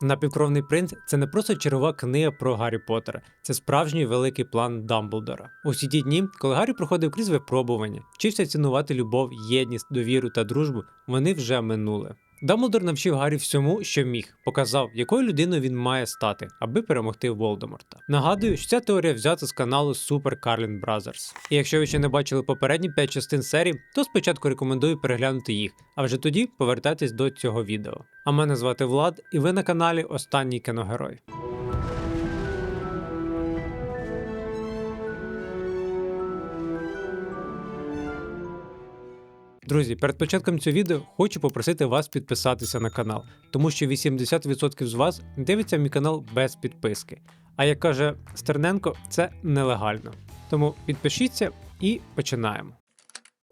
Напівкровний принц це не просто чергова книга про Гаррі Поттера, це справжній великий план Дамблдора. Усі ті дні, коли Гаррі проходив крізь випробування, вчився цінувати любов, єдність, довіру та дружбу, вони вже минули. Дамблдор навчив Гаррі всьому, що міг, показав, якою людиною він має стати, аби перемогти Волдеморта. Нагадую, що ця теорія взята з каналу Super Carlin Brothers. І якщо ви ще не бачили попередні 5 частин серії, то спочатку рекомендую переглянути їх, а вже тоді повертайтесь до цього відео. А мене звати Влад, і ви на каналі Останній кіногерой. Друзі, перед початком цього відео хочу попросити вас підписатися на канал, тому що 80% з вас дивиться мій канал без підписки. А як каже Стерненко, це нелегально. Тому підпишіться і починаємо.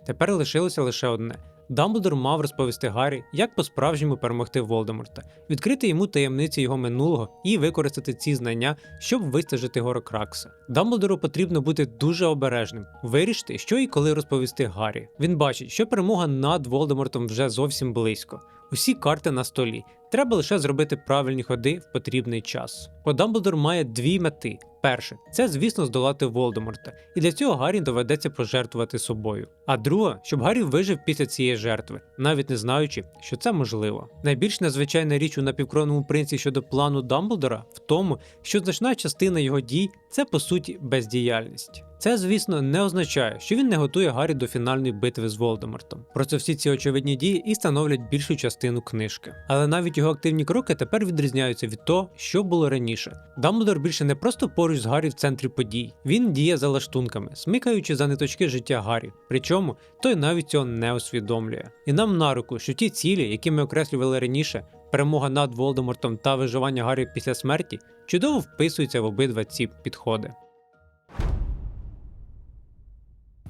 Тепер лишилося лише одне. Дамблдор мав розповісти Гаррі, як по-справжньому перемогти Волдеморта, відкрити йому таємниці його минулого і використати ці знання, щоб вистежити Горокракса. Дамблдору потрібно бути дуже обережним, вирішити, що і коли розповісти Гаррі. Він бачить, що перемога над Волдемортом вже зовсім близько. Усі карти на столі. Треба лише зробити правильні ходи в потрібний час. Бо Дамблдор має дві мети. Перше, це, звісно, здолати Волдеморта, і для цього Гаррі доведеться пожертвувати собою. А друга, щоб Гаррі вижив після цієї жертви, навіть не знаючи, що це можливо. Найбільш незвичайна річ у напівкровному принці щодо плану Дамблдора в тому, що значна частина його дій це по суті бездіяльність. Це, звісно, не означає, що він не готує Гаррі до фінальної битви з Волдемортом. Просто всі ці очевидні дії і становлять більшу частину книжки. Але навіть його активні кроки тепер відрізняються від того, що було раніше. Дамблдор більше не просто поруч з Гаррі в центрі подій. Він діє за лаштунками, смикаючи за ниточки життя Гаррі. Причому той навіть цього не усвідомлює. І нам на руку, що ті цілі, які ми окреслювали раніше, перемога над Волдемортом та виживання Гаррі після смерті, чудово вписуються в обидва ці підходи.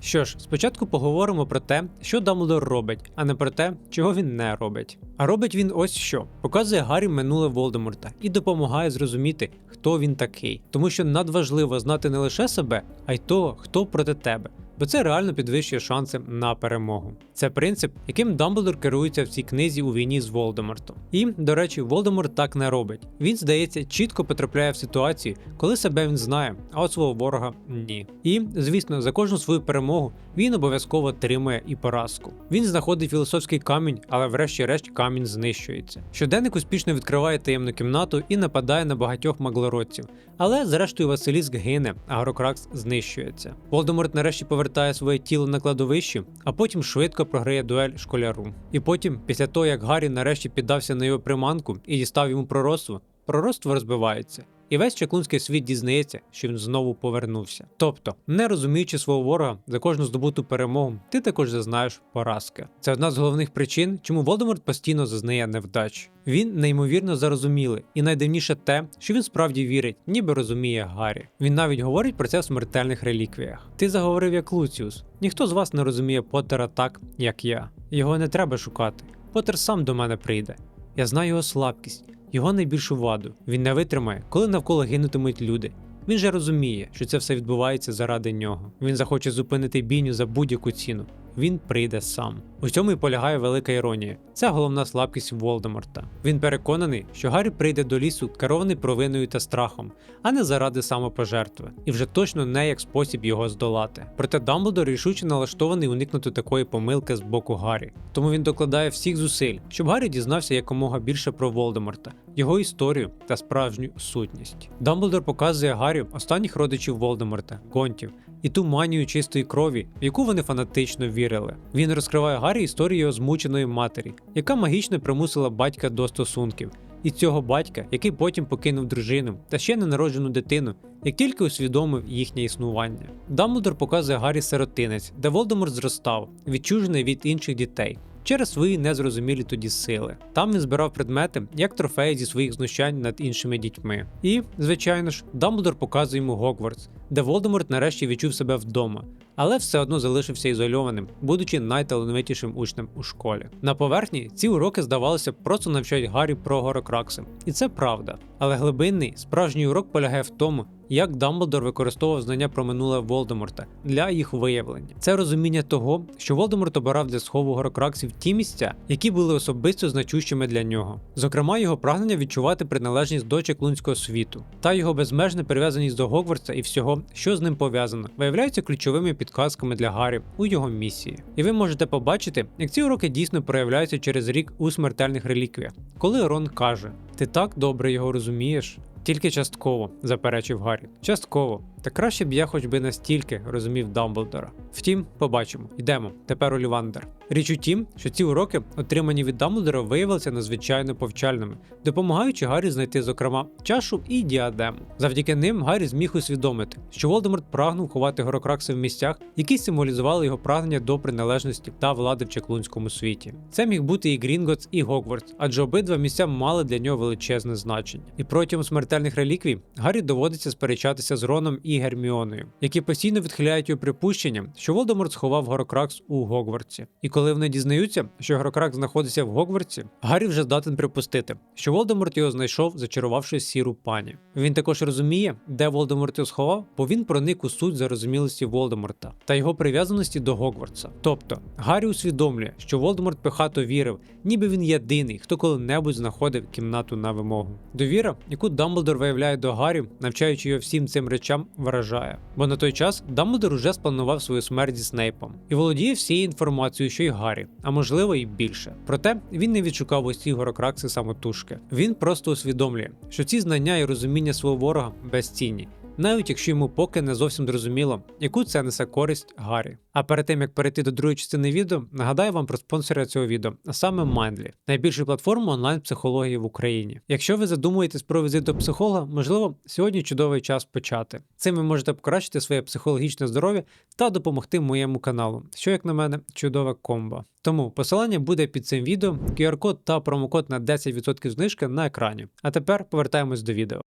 Що ж, спочатку поговоримо про те, що Дамблдор робить, а не про те, чого він не робить. А робить він ось що: показує Гаррі минуле Волдеморта і допомагає зрозуміти, хто він такий. Тому що надважливо знати не лише себе, а й того, хто проти тебе. Бо це реально підвищує шанси на перемогу. Це принцип, яким Дамблдор керується в цій книзі у війні з Волдемортом. І, до речі, Волдеморт так не робить. Він, здається, чітко потрапляє в ситуацію, коли себе він знає, а от свого ворога ні. І, звісно, за кожну свою перемогу він обов'язково отримує і поразку. Він знаходить філософський камінь, але врешті-решт камінь знищується. Щоденник успішно відкриває таємну кімнату і нападає на багатьох маглородців. Але зрештою Василіск гине, а Грокракс знищується. Волдеморт нарешті повертає своє тіло на кладовище, а потім швидко програє дуель школяру. І потім, після того як Гаррі нарешті піддався на його приманку і дістав йому пророцтво, пророцтво розбивається. І весь чаклунський світ дізнається, що він знову повернувся. Тобто, не розуміючи свого ворога за кожну здобуту перемогу, ти також зазнаєш поразки. Це одна з головних причин, чому Волдеморт постійно зазнає невдач. Він неймовірно зарозумілий, і найдивніше те, що він справді вірить, ніби розуміє Гаррі. Він навіть говорить про це в смертельних реліквіях. Ти заговорив як Луціус. Ніхто з вас не розуміє Поттера так, як я. Його не треба шукати. Поттер сам до мене прийде. Я знаю його слабкість його найбільшу ваду. Він не витримає, коли навколо гинутимуть люди. Він же розуміє, що це все відбувається заради нього. Він захоче зупинити бійню за будь-яку ціну. Він прийде сам. У цьому і полягає велика іронія. Це головна слабкість Волдеморта. Він переконаний, що Гаррі прийде до лісу керований провиною та страхом, а не заради самопожертви, і вже точно не як спосіб його здолати. Проте Дамблдор рішуче налаштований уникнути такої помилки з боку Гаррі. Тому він докладає всіх зусиль, щоб Гаррі дізнався якомога більше про Волдеморта, його історію та справжню сутність. Дамблдор показує Гаррі останніх родичів Волдеморта, гонтів, і ту манію чистої крові, в яку вони фанатично вірили. Він розкриває Гаррі історію змученої матері, яка магічно примусила батька до стосунків. І цього батька, який потім покинув дружину та ще ненароджену дитину, як тільки усвідомив їхнє існування. Дамблдор показує Гаррі сиротинець, де Волдеморт зростав, відчужений від інших дітей. Через свої незрозумілі тоді сили. Там він збирав предмети як трофеї зі своїх знущань над іншими дітьми. І, звичайно ж, Дамблдор показує йому Гогвартс, де Волдеморт нарешті відчув себе вдома, але все одно залишився ізольованим, будучи найталановитішим учнем у школі. На поверхні ці уроки здавалося просто навчають Гаррі про горокракси, і це правда. Але глибинний справжній урок полягає в тому, як Дамблдор використовував знання про минуле Волдеморта для їх виявлення. Це розуміння того, що Волдеморт обирав для схову горокраксів ті місця, які були особисто значущими для нього. Зокрема, його прагнення відчувати приналежність до чеклунського світу та його безмежна прив'язаність до Гогвартса і всього, що з ним пов'язано, виявляються ключовими підказками для Гаррі у його місії. І ви можете побачити, як ці уроки дійсно проявляються через рік у смертельних реліквіях, коли Рон каже: Ти так добре його розумієш. Тільки частково, заперечив Гаррі. Частково. Та краще б я хоч би настільки розумів Дамблдора. Втім, побачимо. Йдемо. Тепер Олівандер. Річ у тім, що ці уроки, отримані від Дамблдора, виявилися надзвичайно повчальними, допомагаючи Гаррі знайти, зокрема, чашу і діадему. Завдяки ним Гаррі зміг усвідомити, що Волдеморт прагнув ховати горокракси в місцях, які символізували його прагнення до приналежності та влади в чеклунському світі. Це міг бути і Грінготс, і Гогвартс, адже обидва місця мали для нього величезне значення. І протягом смертельних реліквій Гаррі доводиться сперечатися з Роном і Герміоною, які постійно відхиляють його припущення, що Волдеморт сховав Горокракс у Гогвартсі. І коли вони дізнаються, що Горокракс знаходиться в Гогвартсі, Гаррі вже здатен припустити, що Волдеморт його знайшов, зачарувавши сіру пані. Він також розуміє, де Волдеморт його сховав, бо він проник у суть зарозумілості Волдеморта та його прив'язаності до Гогвартса. Тобто Гаррі усвідомлює, що Волдеморт пихато вірив, ніби він єдиний, хто коли-небудь знаходив кімнату на вимогу. Довіра, яку Дамблдор виявляє до Гаррі, навчаючи його всім цим речам, вражає. Бо на той час Дамблдор уже спланував свою смерть зі Снейпом і володіє всією інформацією, що й Гаррі, а можливо і більше. Проте він не відшукав усі горокракси самотужки. Він просто усвідомлює, що ці знання і розуміння свого ворога безцінні. Навіть якщо йому поки не зовсім зрозуміло, яку це несе користь Гаррі. А перед тим як перейти до другої частини відео, нагадаю вам про спонсора цього відео, а саме Mindly, найбільшу платформу онлайн-психології в Україні. Якщо ви задумуєтесь про візит до психолога, можливо, сьогодні чудовий час почати. Цим ви можете покращити своє психологічне здоров'я та допомогти моєму каналу, що, як на мене, чудове комбо. Тому посилання буде під цим відео, QR-код та промокод на 10% знижки на екрані. А тепер повертаємось до відео.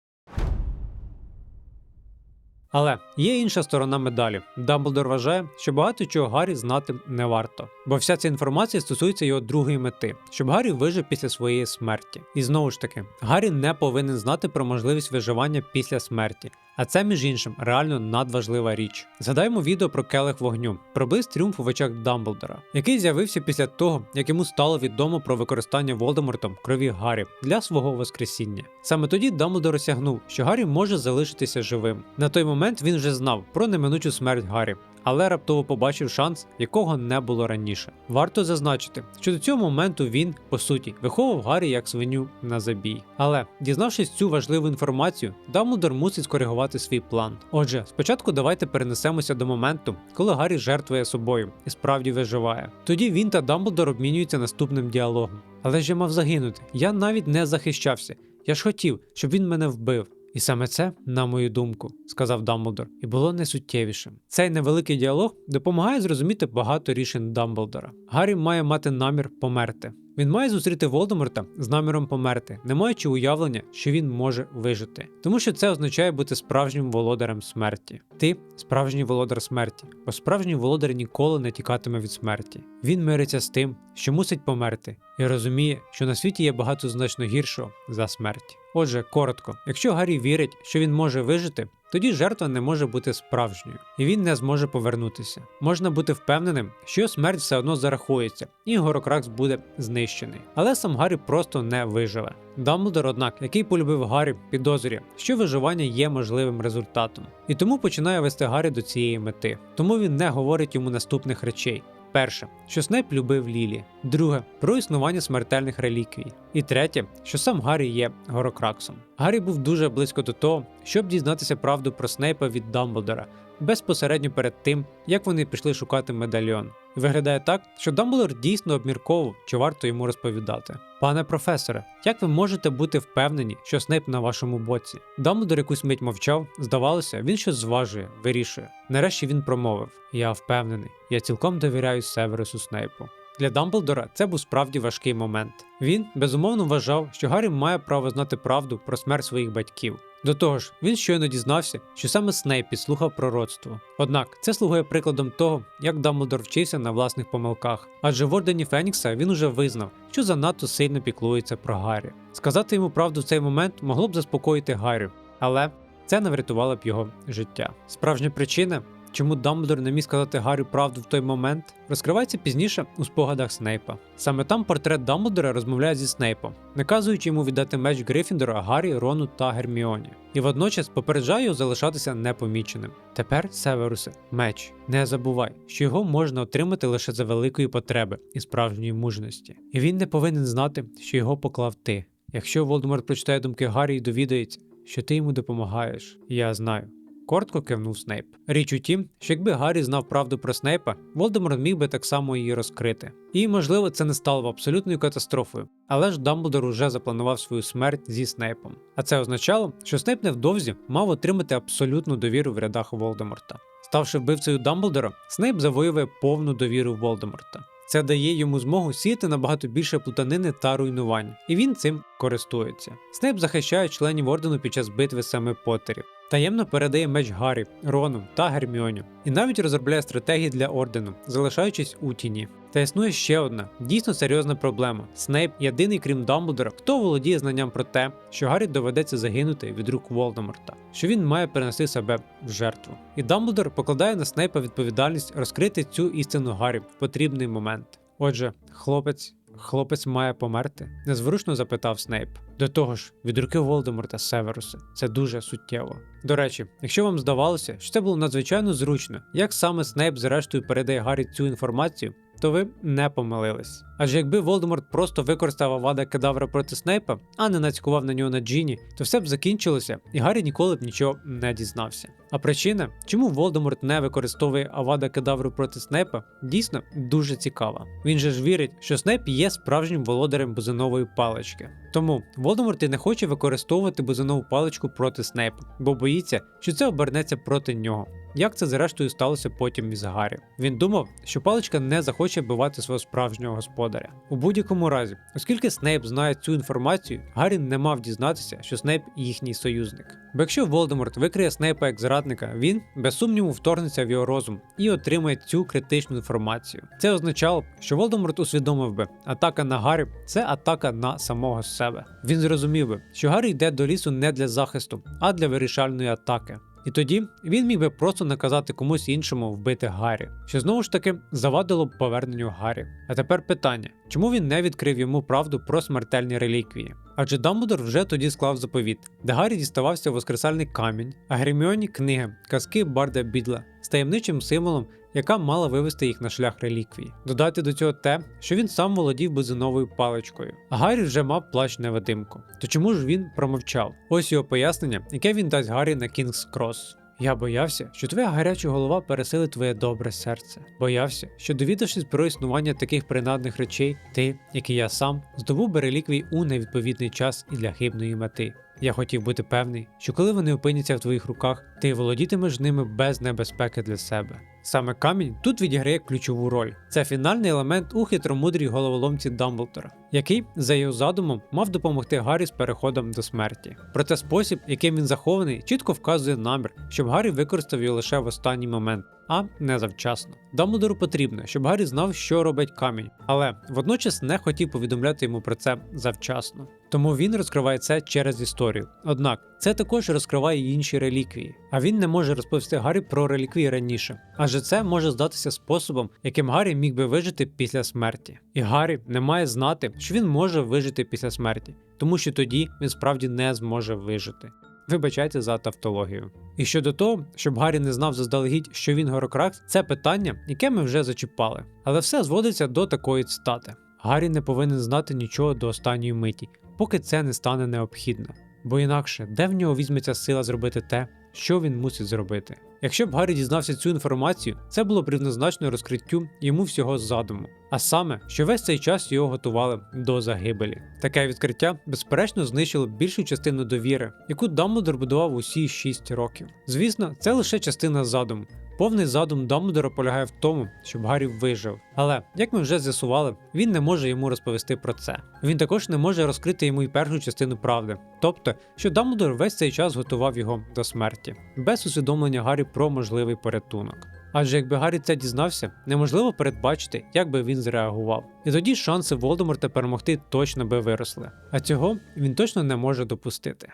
Але є інша сторона медалі. Дамблдор вважає, що багато чого Гаррі знати не варто, бо вся ця інформація стосується його другої мети, щоб Гаррі вижив після своєї смерті. І знову ж таки, Гаррі не повинен знати про можливість виживання після смерті. А це, між іншим, реально надважлива річ. Згадаємо відео про келих вогню, про блиск тріумф у очах Дамблдора, який з'явився після того, як йому стало відомо про використання Волдемортом крові Гаррі для свого воскресіння. Саме тоді Дамблдор осягнув, що Гаррі може залишитися живим. На той момент він вже знав про неминучу смерть Гаррі. Але раптово побачив шанс, якого не було раніше. Варто зазначити, що до цього моменту він, по суті, виховував Гаррі як свиню на забій. Але, дізнавшись цю важливу інформацію, Дамблдор мусить скоригувати свій план. Отже, спочатку давайте перенесемося до моменту, коли Гаррі жертвує собою і справді виживає. Тоді він та Дамблдор обмінюються наступним діалогом. Але ж я мав загинути. Я навіть не захищався. Я ж хотів, щоб він мене вбив. І саме це, на мою думку, сказав Дамблдор, і було несуттєвішим. Цей невеликий діалог допомагає зрозуміти багато рішень Дамблдора. Гаррі має мати намір померти. Він має зустріти Волдеморта з наміром померти, не маючи уявлення, що він може вижити, тому що це означає бути справжнім володарем смерті. Ти справжній володар смерті, бо справжній володар ніколи не тікатиме від смерті. Він мириться з тим, що мусить померти, і розуміє, що на світі є багато значно гіршого за смерть. Отже, коротко, якщо Гаррі вірить, що він може вижити, тоді жертва не може бути справжньою, і він не зможе повернутися. Можна бути впевненим, що смерть все одно зарахується, і Горокракс буде знищений. Але сам Гаррі просто не виживе. Дамблдор, однак, який полюбив Гаррі, підозрює, що виживання є можливим результатом, і тому починає вести Гаррі до цієї мети. Тому він не говорить йому наступних речей. Перше, що Снейп любив Лілі. Друге, про існування смертельних реліквій. І третє, що сам Гаррі є Горокраксом. Гаррі був дуже близько до того, щоб дізнатися правду про Снейпа від Дамблдора, безпосередньо перед тим, як вони пішли шукати медальйон. Виглядає так, що Дамблдор дійсно обмірковував, чи варто йому розповідати. Пане професоре, як ви можете бути впевнені, що Снейп на вашому боці? Дамблдор якусь мить мовчав, здавалося, він щось зважує, вирішує. Нарешті він промовив: Я впевнений, я цілком довіряю Северусу Снейпу. Для Дамблдора це був справді важкий момент. Він безумовно вважав, що Гаррі має право знати правду про смерть своїх батьків. До того ж, він щойно дізнався, що саме Снейп підслухав пророцтво. Однак це слугує прикладом того, як Дамблдор вчився на власних помилках. Адже в Ордені Фенікса він уже визнав, що занадто сильно піклується про Гаррі. Сказати йому правду в цей момент могло б заспокоїти Гаррі, але це не врятувало б його життя. Справжня причина, чому Дамблдор не міг сказати Гаррі правду в той момент, розкривається пізніше у спогадах Снейпа. Саме там портрет Дамблдора розмовляє зі Снейпом, наказуючи йому віддати меч Грифіндора Гаррі, Рону та Герміоні, і водночас попереджає його залишатися непоміченим. Тепер, Северусе, меч. Не забувай, що його можна отримати лише за великої потреби і справжньої мужності. І він не повинен знати, що його поклав ти. Якщо Волдеморт прочитає думки Гаррі і довідається, що ти йому допомагаєш, я знаю. Коротко кивнув Снейп. Річ у тім, що якби Гаррі знав правду про Снейпа, Волдеморт міг би так само її розкрити. І, можливо, це не стало б абсолютною катастрофою, але ж Дамблдор уже запланував свою смерть зі Снейпом. А це означало, що Снейп невдовзі мав отримати абсолютну довіру в рядах Волдеморта. Ставши вбивцею Дамблдора, Снейп завоює повну довіру Волдеморта. Це дає йому змогу сіяти набагато більше плутанини та руйнувань, і він цим користується. Снейп захищає членів ордену під час битви саме Поттерів. Таємно передає меч Гаррі, Рону та Герміоні, і навіть розробляє стратегії для ордену, залишаючись у тіні. Та існує ще одна дійсно серйозна проблема: Снейп єдиний, крім Дамблдора, хто володіє знанням про те, що Гаррі доведеться загинути від рук Волдеморта, що він має перенести себе в жертву. І Дамблдор покладає на Снейпа відповідальність розкрити цю істину Гаррі в потрібний момент. Отже, хлопець. Хлопець має померти? незворушно запитав Снейп. До того ж, від руки Волдеморта Северуса це дуже суттєво. До речі, якщо вам здавалося, що це було надзвичайно зручно, як саме Снейп зрештою передає Гаррі цю інформацію, то ви не помилились. Адже якби Волдеморт просто використав Авада Кедавра проти Снейпа, а не нацькував на нього на Джіні, то все б закінчилося, і Гаррі ніколи б нічого не дізнався. А причина, чому Волдеморт не використовує Авада Кедавру проти Снейпа, дійсно дуже цікава. Він же ж вірить, що Снейп є справжнім володарем бузинової палички. Тому Волдеморт і не хоче використовувати бузинову паличку проти Снейпа, бо боїться, що це обернеться проти нього. Як це зрештою сталося потім із Гаррі. Він думав, що паличка не захоче вбивати свого справжнього господаря. У будь-якому разі, оскільки Снейп знає цю інформацію, Гаррі не мав дізнатися, що Снейп їхній союзник. Бо якщо Волдеморт викриє Снейпа як зрадника, він без сумніву вторгнеться в його розум і отримає цю критичну інформацію. Це означало б, що Волдеморт усвідомив би, атака на Гаррі це атака на самого себе. Він зрозумів би, що Гаррі йде до лісу не для захисту, а для вирішальної атаки. І тоді він міг би просто наказати комусь іншому вбити Гаррі, що знову ж таки завадило б поверненню Гаррі. А тепер питання: чому він не відкрив йому правду про смертельні реліквії? Адже Дамблдор вже тоді склав заповіт, де Гаррі діставався воскресальний камінь, а Герміоні книги, казки Барда Бідла з таємничим символом, яка мала вивести їх на шлях реліквії. Додати до цього те, що він сам володів бузиновою паличкою, Гаррі вже мав плащ невидимку. То чому ж він промовчав? Ось його пояснення, яке він дасть Гаррі на Кінгс Крос. Я боявся, що твоя гаряча голова пересилить твоє добре серце. Боявся, що довідавшись про існування таких принадних речей, ти, як і я сам, здобув би реліквій у невідповідний час і для хибної мети. Я хотів бути певний, що коли вони опиняться в твоїх руках, ти володітимеш ними без небезпеки для себе. Саме камінь тут відіграє ключову роль. Це фінальний елемент у хитромудрій головоломці Дамблдора, який, за його задумом, мав допомогти Гаррі з переходом до смерті. Проте спосіб, яким він захований, чітко вказує намір, щоб Гаррі використав його лише в останній момент, а не завчасно. Дамблдору потрібно, щоб Гаррі знав, що робить камінь, але водночас не хотів повідомляти йому про це завчасно. Тому він розкриває це через історію. Однак це також розкриває інші реліквії, а він не може розповісти Гаррі про реліквії раніше, адже це може здатися способом, яким Гаррі міг би вижити після смерті. І Гаррі не має знати, що він може вижити після смерті, тому що тоді він справді не зможе вижити. Вибачайте за тавтологію. І щодо того, щоб Гаррі не знав заздалегідь, що він горокракс, це питання, яке ми вже зачіпали. Але все зводиться до такої цитати: Гаррі не повинен знати нічого до останньої миті, поки це не стане необхідно. Бо інакше, де в нього візьметься сила зробити те, що він мусить зробити. Якщо б Гаррі дізнався цю інформацію, це було б рівнозначно розкриттю йому всього задуму, а саме, що весь цей час його готували до загибелі. Таке відкриття, безперечно, знищило більшу частину довіри, яку Дамблдор будував усі 6 років. Звісно, це лише частина задуму. Повний задум Дамблдора полягає в тому, щоб Гаррі вижив. Але, як ми вже з'ясували, він не може йому розповісти про це. Він також не може розкрити йому й першу частину правди, тобто, що Дамблдор весь цей час готував його до смерті, без усвідомлення Гаррі про можливий порятунок. Адже якби Гаррі це дізнався, неможливо передбачити, як би він зреагував. І тоді шанси Волдеморта перемогти точно би виросли. А цього він точно не може допустити.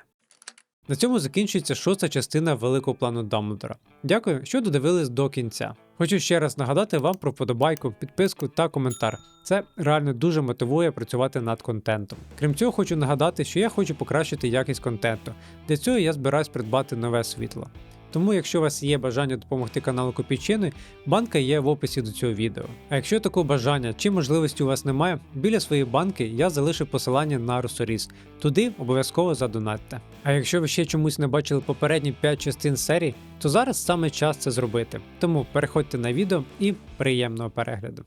На цьому закінчується шоста частина великого плану Дамблдора. Дякую, що додивились до кінця. Хочу ще раз нагадати вам про вподобайку, підписку та коментар. Це реально дуже мотивує працювати над контентом. Крім цього, хочу нагадати, що я хочу покращити якість контенту. Для цього я збираюсь придбати нове світло. Тому, якщо у вас є бажання допомогти каналу Копійчини, банка є в описі до цього відео. А якщо такого бажання чи можливості у вас немає, біля своєї банки я залишив посилання на Росоріс. Туди обов'язково задонатьте. А якщо ви ще чомусь не бачили попередні 5 частин серії, то зараз саме час це зробити. Тому переходьте на відео і приємного перегляду.